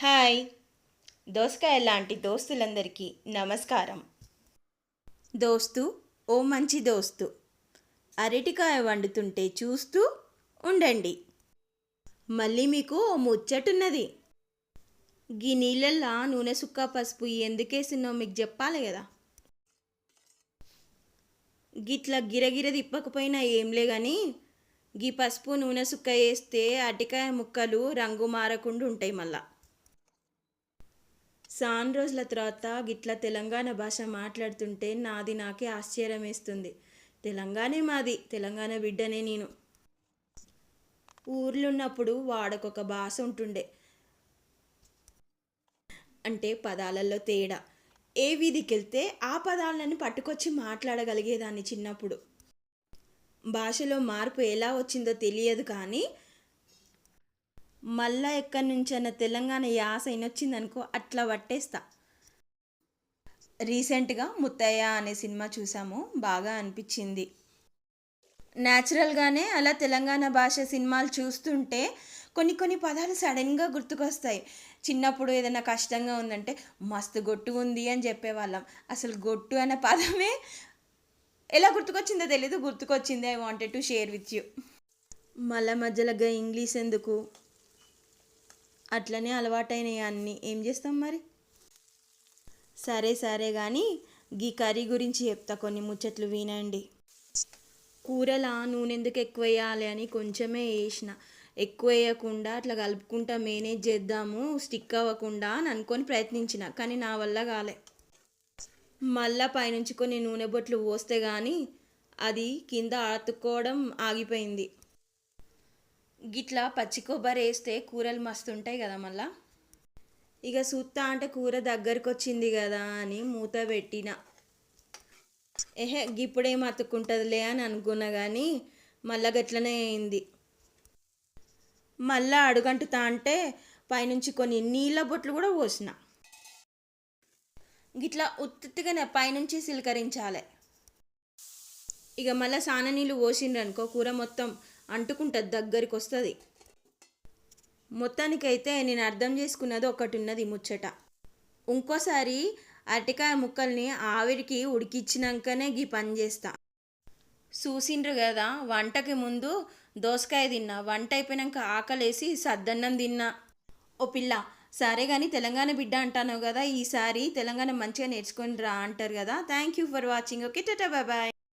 Hi. దోసకాయ లాంటి దోస్తులందరికీ నమస్కారం. దోస్తు ఓ మంచి దోస్తు. అరటికాయ వండుతుంటే చూస్తూ ఉండండి. మళ్ళీ మీకు ఓ ముచ్చటున్నది. గీ నీళ్ళల్లా నూనె సుక్క పసుపు ఎందుకేసినో మీకు చెప్పాలి కదా. గిట్లా గిరగిర తిప్పకపోయినా ఏంలే కానీ గీ పసుపు నూనె సుక్క వేస్తే అరటికాయ ముక్కలు రంగు మారకుండా ఉంటాయి మళ్ళీ. సాన్ రోజుల తర్వాత గిట్ల తెలంగాణ భాష మాట్లాడుతుంటే నాది నాకే ఆశ్చర్యం వేస్తుంది తెలంగాణే మాది తెలంగాణ బిడ్డనే నేను. ఊర్లున్నప్పుడు వాడకొక భాష ఉంటుండే. అంటే పదాలలో తేడా. ఏ వీధికి వెళ్తే ఆ పదాలను పట్టుకొచ్చి మాట్లాడగలిగేదాన్ని చిన్నప్పుడు. భాషలో మార్పు ఎలా వచ్చిందో తెలియదు కానీ మళ్ళా ఎక్కడి నుంచైనా తెలంగాణ యాస అనుకో అట్లా పట్టేస్తా. రీసెంట్గా ముత్తయ్య అనే సినిమా చూసాము బాగా అనిపించింది. న్యాచురల్గానే అలా తెలంగాణ భాష సినిమాలు చూస్తుంటే కొన్ని కొన్ని పదాలు సడన్గా గుర్తుకొస్తాయి. చిన్నప్పుడు ఏదైనా కష్టంగా ఉందంటే మస్తు గొట్టు ఉంది అని చెప్పేవాళ్ళం. అసలు గొట్టు అనే పదమే ఎలా గుర్తుకొచ్చిందో తెలీదు గుర్తుకొచ్చింది I wanted to share with you మళ్ళా మధ్యలో ఇంగ్లీష్ ఎందుకు? అట్లనే అలవాటైనవి అన్నీ. ఏం చేస్తాం మరి? సరే సరే కానీ గీ కర్రీ గురించి చెప్తా కొన్ని ముచ్చట్లు వినండి. కూరలా నూనె ఎందుకు ఎక్కువ వేయాలి అని కొంచెమే వేసిన ఎక్కువ వేయకుండా అట్లా కలుపుకుంటా మేనేజ్ చేద్దాము స్టిక్ అవ్వకుండా అని అనుకొని ప్రయత్నించిన కానీ నా వల్ల కాలే. మళ్ళా పైనుంచి కొన్ని నూనె బొట్లు పోస్తే కానీ అది కింద అతుక్కోవడం ఆగిపోయింది. గిట్లా పచ్చి కొబ్బరి వేస్తే కూరలు మస్తు ఉంటాయి కదా మళ్ళా? ఇక సూత్తా అంటే కూర దగ్గరకు వచ్చింది కదా అని మూత పెట్టిన. ఏహే గిప్పుడేం అతుక్కుంటుందిలే అని అనుకున్నా కానీ మళ్ళా గట్లనే అయింది. మళ్ళా అడుగంటుతా అంటే పైనుంచి కొన్ని నీళ్ళ బొట్లు కూడా పోసిన. గిట్లా ఉత్తిగానే పైనుంచి సిలకరించాలి. ఇక మళ్ళీ సాన నీళ్ళు పోసిండ్రు అనుకో కూర మొత్తం అంటుకుంటుంది దగ్గరికి వస్తుంది మొత్తానికైతే నేను అర్థం చేసుకున్నది ఒకటి ఉన్నది ముచ్చట. ఇంకోసారి అరటికాయ ముక్కల్ని ఆవిరికి ఉడికిచ్చినాకనే గీ పని చేస్తా. చూసిండ్రు కదా వంటకి ముందు దోసకాయ తిన్నా. వంట అయిపోయినాక ఆకలేసి సద్దన్నం తిన్నా. ఓ పిల్ల సరే కానీ తెలంగాణ బిడ్డ అంటాను కదా ఈసారి తెలంగాణ మంచిగా నేర్చుకుని రా అంటారు కదా thank you for watching. Okay tata bye.